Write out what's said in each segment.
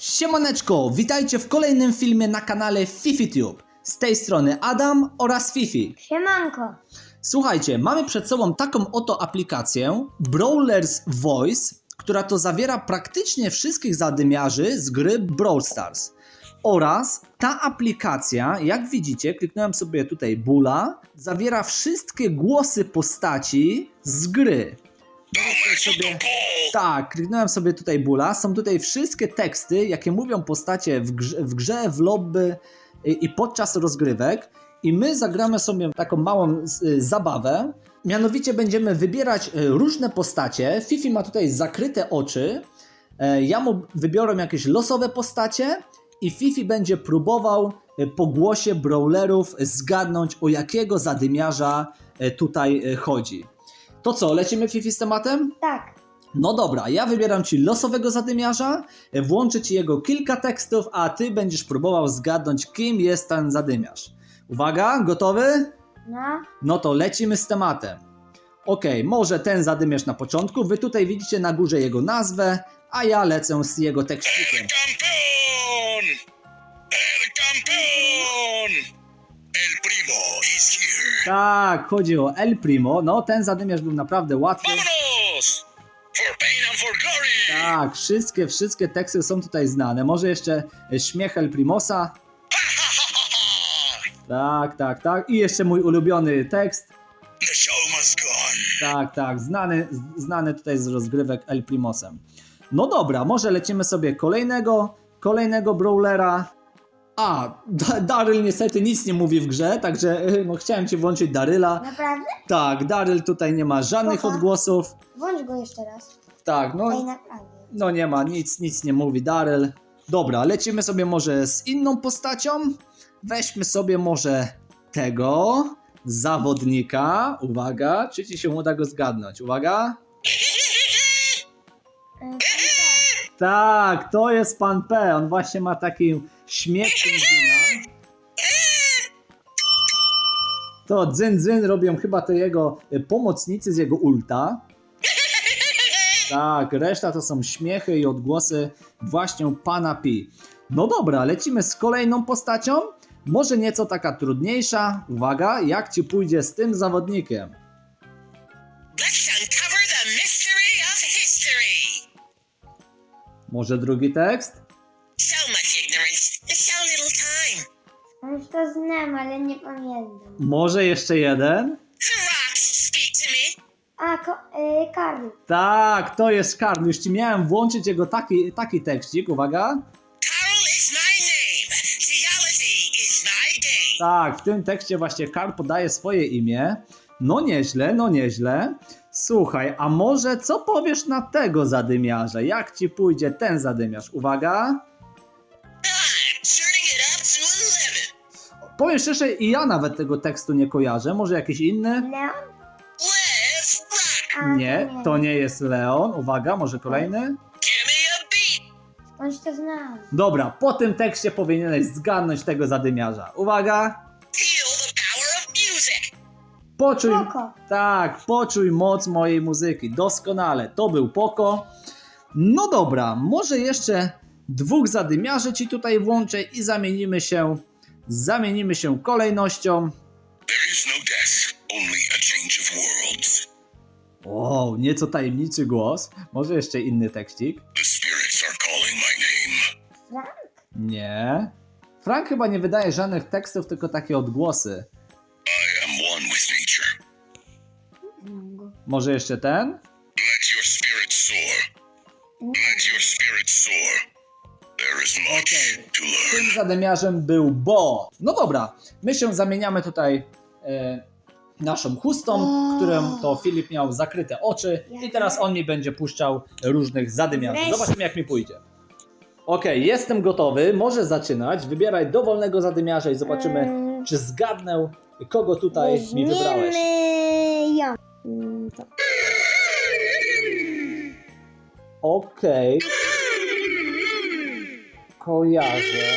Siemaneczko, witajcie w kolejnym filmie na kanale FifiTube. Z tej strony Adam oraz Fifi. Siemanko. Słuchajcie, mamy przed sobą taką oto aplikację Brawlers Voice, która to zawiera praktycznie wszystkich zadymiarzy z gry Brawl Stars. Oraz ta aplikacja, jak widzicie, kliknąłem sobie tutaj Bula, zawiera wszystkie głosy postaci z gry. Możecie sobie... Tak, kliknąłem sobie tutaj Bula. Są tutaj wszystkie teksty, jakie mówią postacie w grze, w, grze, w lobby i, i podczas rozgrywek. I my zagramy sobie taką małą y, zabawę. Mianowicie będziemy wybierać y, różne postacie. Fifi ma tutaj zakryte oczy. E, Ja mu wybiorę jakieś losowe postacie i Fifi będzie próbował y, po głosie brawlerów zgadnąć o jakiego zadymiarza y, tutaj y, chodzi. To co, lecimy Fifi z tematem? Tak. No dobra, ja wybieram ci losowego zadymiarza, włączę ci jego kilka tekstów, a ty będziesz próbował zgadnąć, kim jest ten zadymiarz. Uwaga, gotowy? No. No to lecimy z tematem. Ok, może ten zadymiarz na początku. Wy tutaj widzicie na górze jego nazwę, a ja lecę z jego tekścikiem. Tak, chodzi o El Primo. No, ten zadymiarz był naprawdę łatwy. ¡Vámonos! For pain and for glory! Tak, wszystkie, wszystkie teksty są tutaj znane. Może jeszcze y, śmiech El Primosa. Tak, tak, tak. I jeszcze mój ulubiony tekst. The show must go on. Tak, tak, znany, z- znany tutaj z rozgrywek El Primosem. No dobra, może lecimy sobie kolejnego, kolejnego brawlera. A, Da- Daryl niestety nic nie mówi w grze, także y, no, chciałem ci włączyć Daryla. Naprawdę? Tak, Daryl tutaj nie ma żadnych odgłosów. Włącz go jeszcze raz. Tak, Ej, no, naprawdę. no nie ma, nic, nic nie mówi Daryl. Dobra, lecimy sobie może z inną postacią. Weźmy sobie może tego zawodnika. Uwaga, czy ci się uda go zgadnąć? Uwaga. E, Tak, to jest pan P. On właśnie ma taki śmiech pingwina. To dzyn dzyn robią chyba to jego y, pomocnicy z jego ulta. Tak, reszta to są śmiechy i odgłosy właśnie pana P. No dobra, lecimy z kolejną postacią. Może nieco taka trudniejsza. Uwaga, jak ci pójdzie z tym zawodnikiem? Może drugi tekst? To znam, ale nie pamiętam. Może jeszcze jeden? Rocks, speak to me. A, ko, e, Karl. Tak, to jest Karl. Już ci miałem włączyć jego taki, taki tekstik. Uwaga. Carl is my name. Geology is my game. Tak, w tym tekście właśnie Karl podaje swoje imię. No nieźle, no nieźle. Słuchaj, a może co powiesz na tego zadymiarza? Jak ci pójdzie ten zadymiarz? Uwaga. Powiem szczerze, i ja nawet tego tekstu nie kojarzę. Może jakiś inny? Leon? Let's rock. A, Nie, to nie jest Leon. Uwaga, może kolejny? Give me a beat. Skądś to znam. Dobra, po tym tekście powinieneś zgadnąć tego zadymiarza. Uwaga. Feel the power of music. Poczuj, Poko. tak, poczuj moc mojej muzyki. Doskonale, to był Poko. No dobra, może jeszcze dwóch zadymiarzy ci tutaj włączę i zamienimy się, zamienimy się kolejnością. There is no death, only a change of worlds. O, nieco tajemniczy głos. Może jeszcze inny tekstik? The spirits are calling my name. Frank? Nie. Frank chyba nie wydaje żadnych tekstów, tylko takie odgłosy. I am one with nature. Znam go. Może jeszcze ten? Let your spirit soar. Let your. Tym zadymiarzem był Bo. No dobra, my się zamieniamy tutaj e, naszą chustą, O. którą to Filip miał zakryte oczy i teraz on mi będzie puszczał różnych zadymiarzy. Weź. Zobaczymy jak mi pójdzie. Okej, jestem gotowy, może zaczynać. Wybieraj dowolnego zadymiarza i zobaczymy, Mm, czy zgadnę, kogo tutaj mi wybrałeś. Ją. Mm, to. Okej. Kojarzę.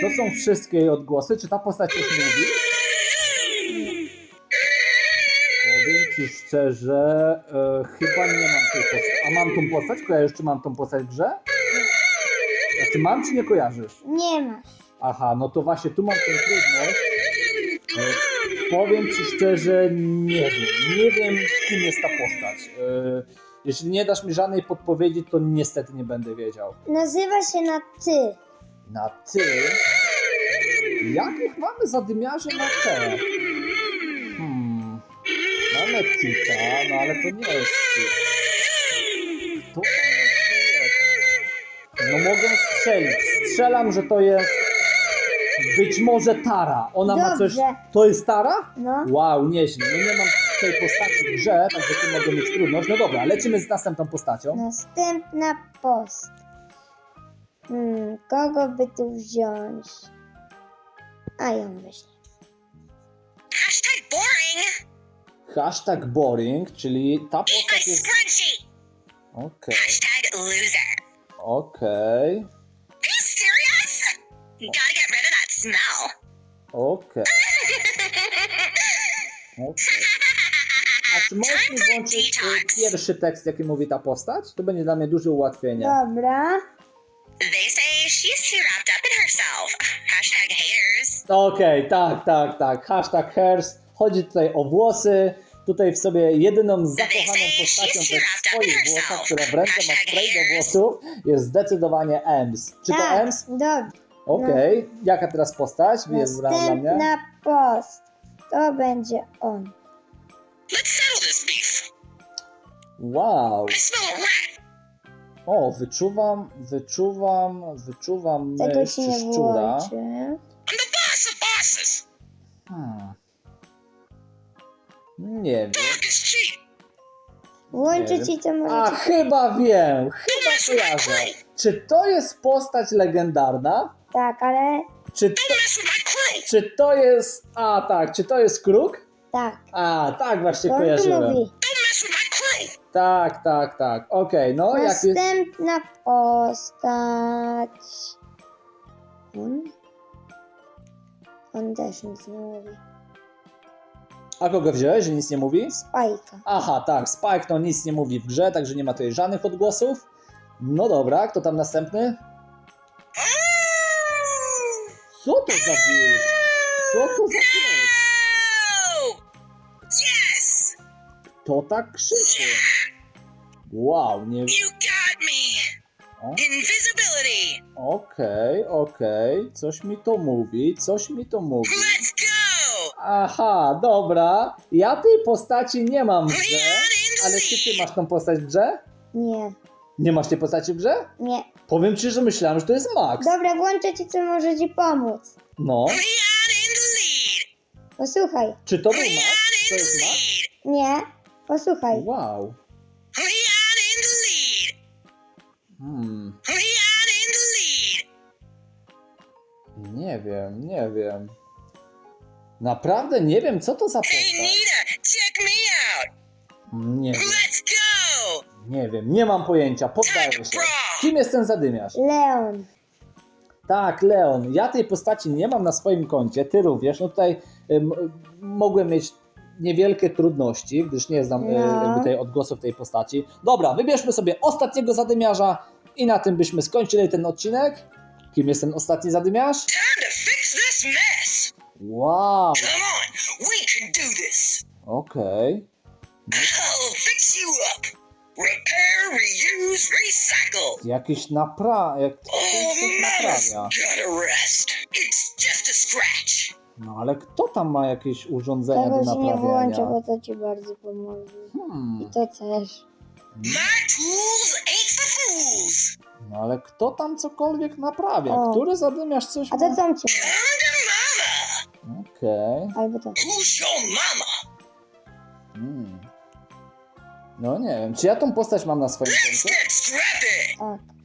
To są wszystkie odgłosy? Czy ta postać coś mówi? Powiem ci szczerze, e, chyba nie mam tej postaci. A mam tą postać? Kojarzysz, czy mam tą postać w grze? Ty mam czy nie kojarzysz? Nie masz. Aha, no to właśnie tu mam tę trudność. E, powiem ci szczerze, nie wiem. Nie wiem, kim jest ta postać. E, jeśli nie dasz mi żadnej podpowiedzi, to niestety nie będę wiedział. Nazywa się na ty. Na ty. Jakich mamy zadymiarzy na te? Hmm. Mamy Tika, no ale to nie jest Tik. To jest, to jest. No mogę strzelić. Strzelam, że to jest być może Tara. Ona ma coś... Dobrze. To jest Tara? No. Wow, nieźle. No nie mam tej postaci w grze, także tu mogę mieć trudność. No dobra, lecimy z następną postacią. Następna post. Hmm, kogo by tu wziąć? A ją wyślę. Hashtag boring. Hashtag boring, czyli ta postać jest... scrunchie. Okej, Hashtag loser. okej, Are you serious? Gotta get rid of that smell. okej, okej. Możesz mi włączyć detox. pierwszy tekst, jaki mówi ta postać? To będzie dla mnie duże ułatwienie. Dobra. They say she's too wrapped up in herself. Hashtag haters. Okej, tak, tak, tak. Hashtag hers. Chodzi tutaj o włosy. Tutaj w sobie jedyną zakochaną postacią we swoich włosach, która w ręce ma spray do włosów, jest zdecydowanie Ems. Czy to tak, Ems? dobrze. Okej. Jaka teraz postać jest wybrana dla mnie? Następna post. To będzie on. Let's this beef. Wow. I smell a rat. O, wyczuwam, wyczuwam, wyczuwam Tego mysz ci czy nie szczura. I'm the boss of bosses. Hmm. Nie wiem. Dog is cheap. Włączy Nie ci to A, chyba wiem, chyba with my kojarzę. Czy to jest postać legendarna? Tak, ale Czy Don't mess with my crew. Czy to jest. A tak, czy to jest kruk? Tak. A, tak właśnie on tu kojarzyłem. mówi. Tak, tak, tak. Okej, no jak jest. Następna postać. On? On też nic nie mówi. A kogo wziąłeś, że nic nie mówi? Spajka. Aha, tak, Spike to nic nie mówi w grze, także nie ma tutaj żadnych odgłosów. No dobra, kto tam następny? Co to za wilk? Co to za To tak krzyczy. Wow, nie wiem. You got me! O. Invisibility! Okej, okej, coś mi to mówi, coś mi to mówi. Let's go! Aha, dobra. Ja tej postaci nie mam w grze, ale czy ty masz tą postać w grze? Nie, Nie masz tej postaci w grze? nie. Powiem ci, że myślałem, że to jest Max. Dobra, włączę ci, co może ci pomóc. No. Leon in the lead! Posłuchaj. Czy to był Max? To jest Max? Nie, posłuchaj. Wow. Leon in the lead! Hmm. Leon in the lead! Nie wiem, nie wiem. Naprawdę nie wiem, co to za Hey postać. Nita, check me out! Nie wiem, Let's go! nie wiem, nie mam pojęcia, poddaję się. Kim jest ten zadymiarz? Leon. Tak, Leon. Ja tej postaci nie mam na swoim koncie, ty również. No tutaj mogłem mieć niewielkie trudności, gdyż nie znam y, No. jakby tej odgłosów tej postaci. Dobra, wybierzmy sobie ostatniego zadymiarza i na tym byśmy skończyli ten odcinek. Kim jest ten ostatni zadymiarz? Time to fix this mess. Wow, Come on, we can do this. okej. I'll fix you up. Repair, reuse, recycle. Jakiś napra... Jak Oh, naprawia. gotta rest. It's just a scratch. No ale kto tam ma jakieś urządzenia Tego do ci nie włączę, naprawiania? bo to ci bardzo pomoże. Hmm. I to też. My tools ain't for fools. No ale kto tam cokolwiek naprawia? O. Który zadymiarz coś A ma? to co ci? Come to mama. Okej. Albo to. Who's your mama? Hmm. No nie wiem, czy ja tą postać mam na swoim Let's koncie? get scrappy. Tak.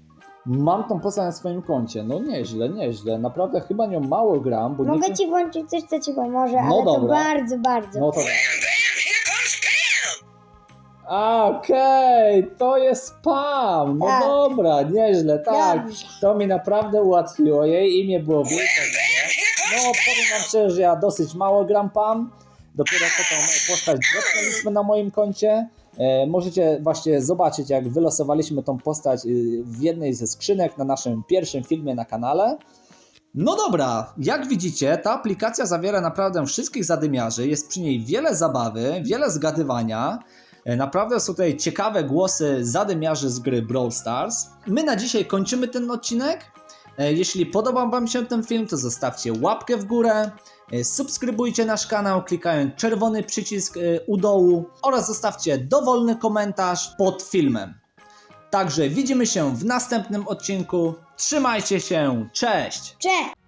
Mam tą postać na swoim koncie. No nieźle, nieźle. Naprawdę chyba nią mało gram, bo Mogę nie... ci włączyć coś, co ci pomoże, No ale to dobra. bardzo, bardzo. No to... A, Okej, to jest spam. No Tak. dobra, nieźle, tak. Dobrze. To mi naprawdę ułatwiło. Jej imię było Wilka. No, powiem wam szczerze, że ja dosyć mało gram PAM. Dopiero co tą postać dropnęliśmy na moim koncie. E, możecie właśnie zobaczyć, jak wylosowaliśmy tą postać y, w jednej ze skrzynek na naszym pierwszym filmie na kanale. No dobra, jak widzicie, ta aplikacja zawiera naprawdę wszystkich zadymiarzy, jest przy niej wiele zabawy, wiele zgadywania. E, Naprawdę są tutaj ciekawe głosy zadymiarzy z gry Brawl Stars. My na dzisiaj kończymy ten odcinek. E, Jeśli podobał Wam się ten film, to zostawcie łapkę w górę, e, subskrybujcie nasz kanał klikając czerwony przycisk e, u dołu oraz zostawcie dowolny komentarz pod filmem. Także widzimy się w następnym odcinku. Trzymajcie się, cześć! Cze!